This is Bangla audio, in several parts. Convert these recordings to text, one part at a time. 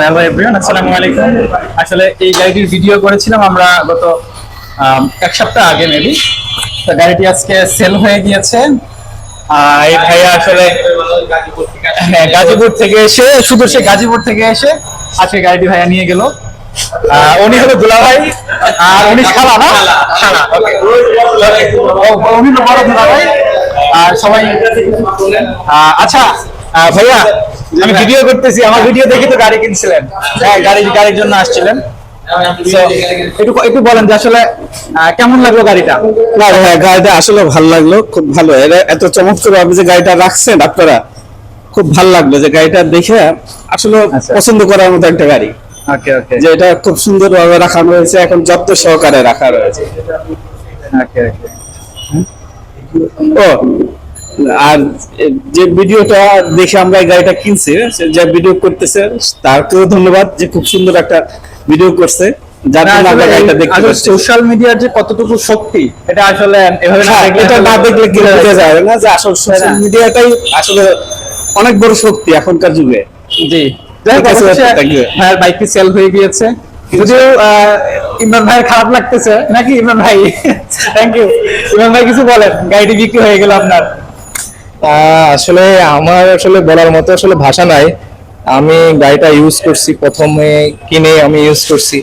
হ্যালো এভরিওয়ান, আসসালামু আলাইকুম। আসলে এই গাড়িটির ভিডিও করেছিলাম আমরা গত এক সপ্তাহ আগে মেবি তো গাড়িটি আজকে সেল হয়ে গিয়েছে। এই ভাইয়া আসলে হ্যাঁ গাজীপুর থেকে এসে, শুধু সে গাজীপুর থেকে এসে আজকে গাড়িটি ভাইয়া নিয়ে গেল। উনি হলো দুলা ভাই আর উনি খালা না? খালা উনি বড় দুলা ভাই আর সবাই আচ্ছা ভাইয়া আমি ভিডিও করতেছি আমার ভিডিও দেখে তো গাড়ি কিনছিলেন। হ্যাঁ গাড়ি গাড়ির জন্য আসছিলেন। একটু একটু বলেন যে আসলে কেমন লাগল গাড়িটা? না ভাই গাড়িটা আসলে ভালো লাগল খুব ভালো। এত চমৎকার ভাবে যে গাড়িটা রাখছেন আপনারা খুব ভালো লাগল যে গাড়িটা দেখে আসলে আচ্ছা। পছন্দ করার মতো একটা গাড়ি। ওকে ওকে। যে এটা খুব সুন্দর ভাবে রাখানো হয়েছে এখন যত্ন সহকারে রাখা রয়েছে। ওকে ওকে। ও আর যে ভিডিওটা দেখে আমরা এই গাড়িটা কিনছি যে ভিডিও করতেছে তাকেও ধন্যবাদ যে খুব সুন্দর একটা ভিডিও করছে। সোশ্যাল মিডিয়ার যে কতটুকু শক্তি এটা আসলে এভাবে না হ্যাঁ, দেখলে না দেখলে কি বোঝা না যে আসল সোশ্যাল মিডিয়াটাই আসলে অনেক বড় শক্তি এখনকার যুগে। জি. ভাইয়ের বাইকটি সেল হয়ে গিয়েছে। যদিও ইমরান ভাইয়ের খারাপ লাগতেছে। নাকি ইমরান ভাই? থ্যাংক ইউ ইমরান ভাই কিছু বলেন গাড়িটি বিক্রি হয়ে গেল আপনার। আসলে আমার আসলে বলার মতো আসলে ভাষা নাই। আমি গাড়িটা ইউজ করছি, প্রথমে কিনে আমি ইউজ করছি।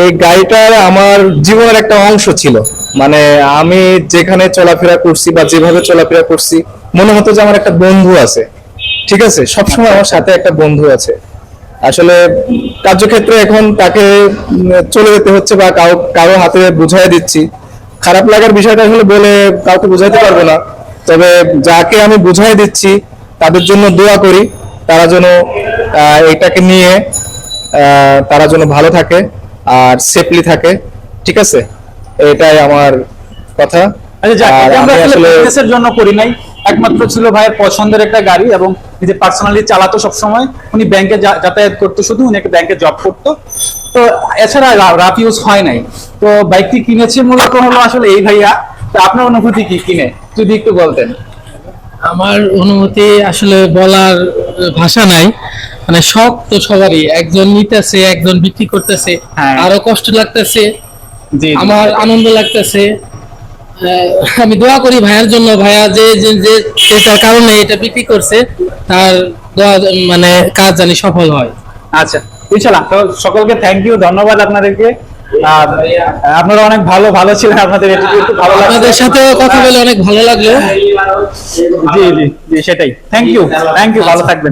এই গাড়িটার আমার জীবনের একটা অংশ ছিল। মানে আমি যেখানে চলাফেরা করছি বা যেভাবে চলাফেরা করছি, মনে হতো যে আমার একটা বন্ধু আছে। ঠিক আছে? সবসময় আমার সাথে একটা বন্ধু আছে। আসলে কার্যক্ষেত্রে এখন তাকে চলে যেতে হচ্ছে বা কাউ, কারও হাতে বুঝাই দিচ্ছি। খারাপ লাগার বিষয়টা আসলে বলে কাউকে বুঝাইতে পারব না। তবে যাকে আমি বুঝাই দিচ্ছি তাদের জন্য দোয়া করি তারা যেন এটাকে নিয়ে তারা যেন ভালো থাকে আর সেফলি থাকে। ঠিক আছে? এটাই আমার কথা। আচ্ছা জন্য করি নাই। একমাত্র ছিল ভাইয়ের পছন্দের একটা গাড়ি এবং নিজে পার্সোনালি চালাতো সবসময় উনি ব্যাংকে যাতায়াত করতো শুধু উনি একটা ব্যাংকে জব করতো। তো এছাড়া রাফ ইউজ হয় নাই। তো বাইকটি কিনেছে মূলত হলো আসলে এই ভাইয়া। তো আপনার অনুভূতি কি কিনে? যদি একটু বলতেন। আমার অনুমতি আসলে বলার ভাষা নাই। মানে শখ তো সবারই। একজন নিতেছে একজন বিক্রি করতেছে হ্যাঁ। আরও কষ্ট লাগতেছে। আমার আনন্দ লাগতেছে। আমি দোয়া করি ভাইয়ার জন্য। ভাইয়া যে যে যেটার কারণে এটা বিক্রি করছে তার দোয়া মানে কাজ জানি সফল হয়। আচ্ছা। ইনশাল্লাহ। তো সকলকে থ্যাংক ইউ ধন্যবাদ আপনাদেরকে। আপনারা অনেক ভালো ভালো ছিলেন আপনাদের ভালো আপনাদের সাথে কথা বলে অনেক ভালো লাগল। জি জি জি সেটাই। থ্যাংক ইউ থ্যাংক ইউ ভালো থাকবেন।